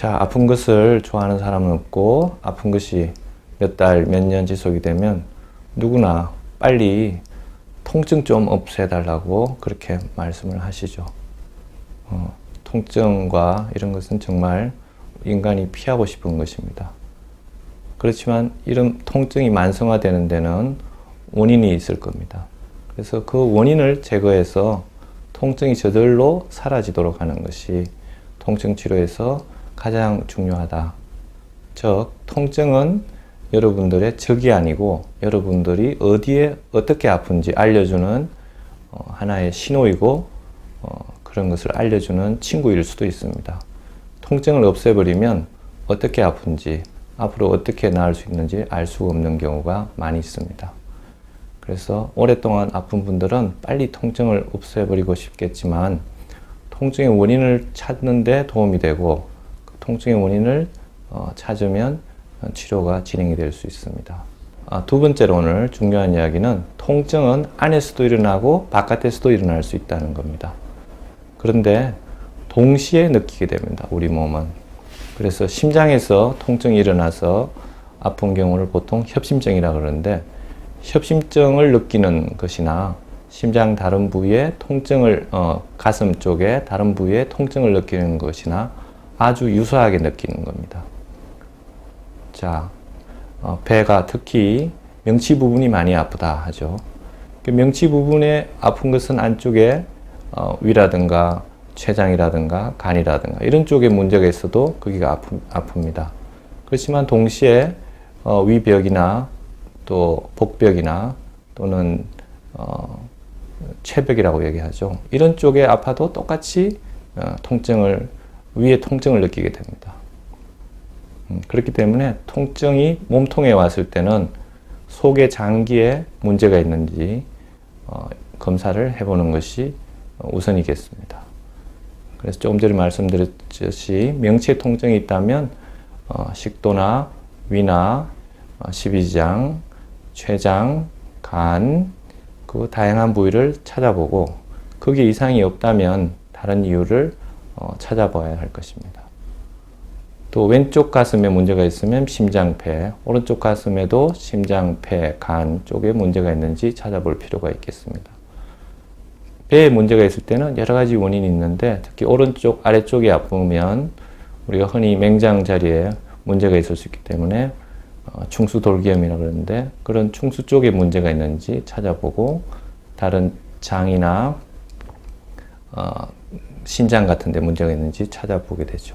자, 아픈 것을 좋아하는 사람은 없고, 아픈 것이 몇 달, 몇 년 지속이 되면 누구나 빨리 통증 좀 없애달라고 그렇게 말씀을 하시죠. 어, 통증과 이런 것은 정말 인간이 피하고 싶은 것입니다. 그렇지만 이런 통증이 만성화되는 데는 원인이 있을 겁니다. 그래서 그 원인을 제거해서 통증이 저절로 사라지도록 하는 것이 통증 치료에서 가장 중요하다. 즉, 통증은 여러분들의 적이 아니고 여러분들이 어디에 어떻게 아픈지 알려주는 어, 하나의 신호이고 어, 그런 것을 알려주는 친구일 수도 있습니다. 통증을 없애버리면 어떻게 아픈지 앞으로 어떻게 나을 수 있는지 알 수 없는 경우가 많이 있습니다. 그래서 오랫동안 아픈 분들은 빨리 통증을 없애버리고 싶겠지만 통증의 원인을 찾는데 도움이 되고 그 통증의 원인을 어, 찾으면 치료가 진행이 될 수 있습니다. 아, 두 번째로 오늘 중요한 이야기는 통증은 안에서도 일어나고 바깥에서도 일어날 수 있다는 겁니다. 그런데 동시에 느끼게 됩니다. 우리 몸은. 그래서 심장에서 통증이 일어나서 아픈 경우를 보통 협심증이라 그러는데 협심증을 느끼는 것이나 심장 다른 부위에 통증을 어, 가슴 쪽에 다른 부위에 통증을 느끼는 것이나 아주 유사하게 느끼는 겁니다. 자, 어, 배가 특히 명치 부분이 많이 아프다 하죠. 그 명치 부분에 아픈 것은 안쪽에 어, 위라든가 췌장이라든가 간이라든가 이런 쪽에 문제가 있어도 거기가 아프, 아픕니다. 그렇지만 동시에 어, 위벽이나 또 복벽이나 또는 어, 최벽이라고 얘기하죠. 이런 쪽에 아파도 똑같이 어, 통증을 위에 통증을 느끼게 됩니다. 음, 그렇기 때문에 통증이 몸통에 왔을 때는 속의 장기에 문제가 있는지 어, 검사를 해보는 것이 우선이겠습니다. 그래서 조금 전에 말씀드렸듯이 명치에 통증이 있다면 어, 식도나 위나 어, 십이장, 췌장, 간, 그 다양한 부위를 찾아보고 거기에 이상이 없다면 다른 이유를 어, 찾아봐야 할 것입니다. 또 왼쪽 가슴에 문제가 있으면 심장폐, 오른쪽 가슴에도 심장폐, 간 쪽에 문제가 있는지 찾아볼 필요가 있겠습니다. 배에 문제가 있을 때는 여러 가지 원인이 있는데 특히 오른쪽 아래쪽이 아프면 우리가 흔히 맹장 자리에 문제가 있을 수 있기 때문에 어, 충수 돌기염이라 그러는데 그런 충수 쪽에 문제가 있는지 찾아보고 다른 장이나 어, 신장 같은 데 문제가 있는지 찾아보게 되죠.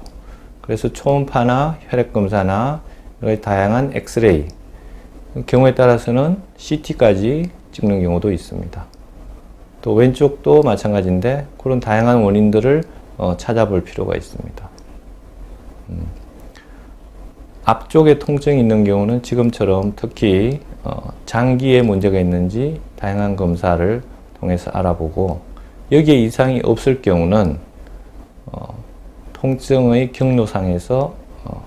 그래서 초음파나 혈액 검사나 다양한 엑스레이 경우에 따라서는 CT까지 찍는 경우도 있습니다. 또 왼쪽도 마찬가지인데 그런 다양한 원인들을 어, 찾아볼 필요가 있습니다. 음. 앞쪽에 통증이 있는 경우는 지금처럼 특히 어, 장기에 문제가 있는지 다양한 검사를 통해서 알아보고 여기에 이상이 없을 경우는 어, 통증의 경로상에서 어,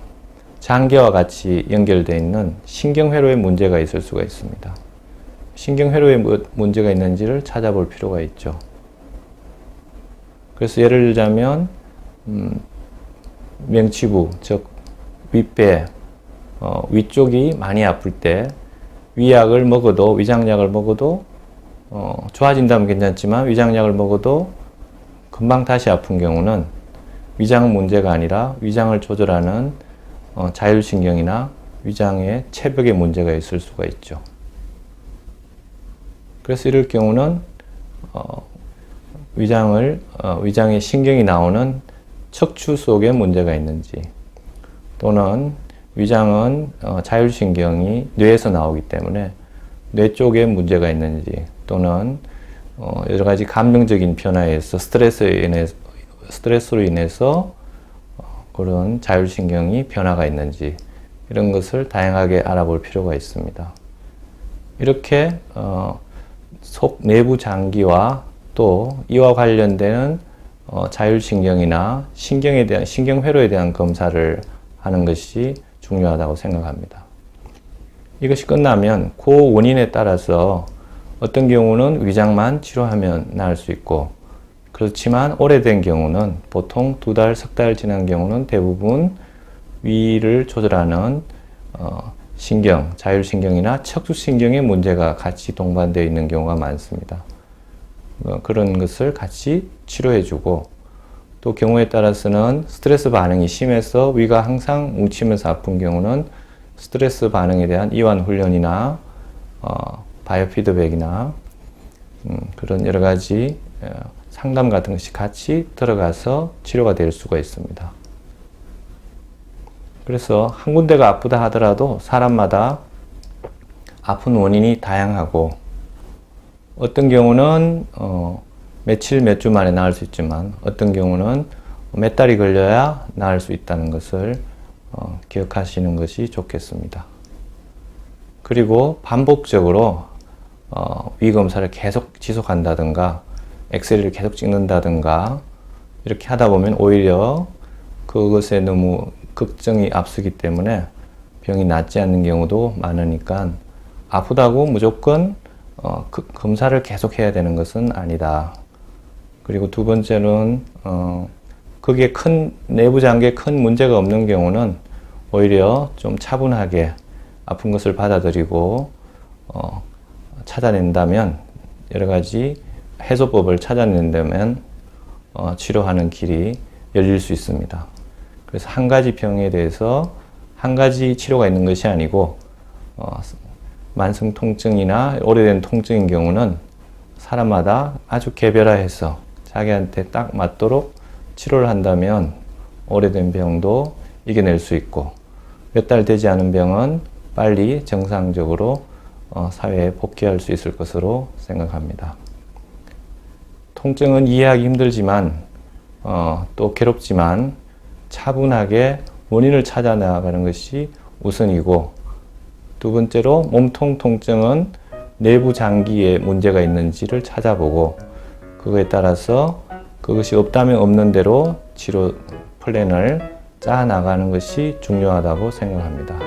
장기와 같이 연결되어 있는 신경회로에 문제가 있을 수가 있습니다. 신경회로에 문제가 있는지를 찾아볼 필요가 있죠. 그래서 예를 들자면 음, 명치부, 즉 윗배, 어, 위쪽이 많이 아플 때 위약을 먹어도 위장약을 먹어도 어, 좋아진다면 괜찮지만 위장약을 먹어도 금방 다시 아픈 경우는 위장 문제가 아니라 위장을 조절하는 어, 자율신경이나 위장의 체벽에 문제가 있을 수가 있죠. 그래서 이럴 경우는 어, 위장을 어, 위장의 신경이 나오는 척추 속에 문제가 있는지 또는 위장은 어, 자율신경이 뇌에서 나오기 때문에 뇌 쪽에 문제가 있는지 또는 어, 여러 가지 감정적인 변화에 서 스트레스에 인해 스트레스로 인해서 어, 그런 자율신경이 변화가 있는지 이런 것을 다양하게 알아볼 필요가 있습니다. 이렇게 어, 속 내부 장기와 또 이와 관련되는 어, 자율신경이나 신경에 대한 신경회로에 대한 검사를 하는 것이 중요하다고 생각합니다. 이것이 끝나면 그 원인에 따라서 어떤 경우는 위장만 치료하면 나을 수 있고 그렇지만 오래된 경우는 보통 두 달, 석 달 지난 경우는 대부분 위를 조절하는 어, 신경, 자율신경이나 척추신경의 문제가 같이 동반되어 있는 경우가 많습니다. 어, 그런 것을 같이 치료해주고 또 경우에 따라서는 스트레스 반응이 심해서 위가 항상 뭉치면서 아픈 경우는 스트레스 반응에 대한 이완 훈련이나 어, 바이오 피드백이나 음, 그런 여러 가지 어, 상담 같은 것이 같이 들어가서 치료가 될 수가 있습니다. 그래서 한 군데가 아프다 하더라도 사람마다 아픈 원인이 다양하고 어떤 경우는 어, 며칠 몇 주 만에 나을 수 있지만 어떤 경우는 몇 달이 걸려야 나을 수 있다는 것을 어, 기억하시는 것이 좋겠습니다. 그리고 반복적으로 어, 위 검사를 계속 지속한다든가 엑셀을 계속 찍는다든가 이렇게 하다 보면 오히려 그것에 너무 걱정이 앞서기 때문에 병이 낫지 않는 경우도 많으니까 아프다고 무조건 어, 그 검사를 계속 해야 되는 것은 아니다. 그리고 두 번째는 어, 그게 큰 내부 장기에 큰 문제가 없는 경우는 오히려 좀 차분하게 아픈 것을 받아들이고 어, 찾아낸다면 여러 가지 해소법을 찾아낸다면 어, 치료하는 길이 열릴 수 있습니다. 그래서 한 가지 병에 대해서 한 가지 치료가 있는 것이 아니고 어, 만성 통증이나 오래된 통증인 경우는 사람마다 아주 개별화해서 자기한테 딱 맞도록 치료를 한다면 오래된 병도 이겨낼 수 있고 몇 달 되지 않은 병은 빨리 정상적으로 어, 사회에 복귀할 수 있을 것으로 생각합니다. 통증은 이해하기 힘들지만 어, 또 괴롭지만 차분하게 원인을 찾아 나가는 것이 우선이고 두 번째로 몸통 통증은 내부 장기에 문제가 있는지를 찾아보고 그거에 따라서 그것이 없다면 없는 대로 치료 플랜을 짜 나가는 것이 중요하다고 생각합니다.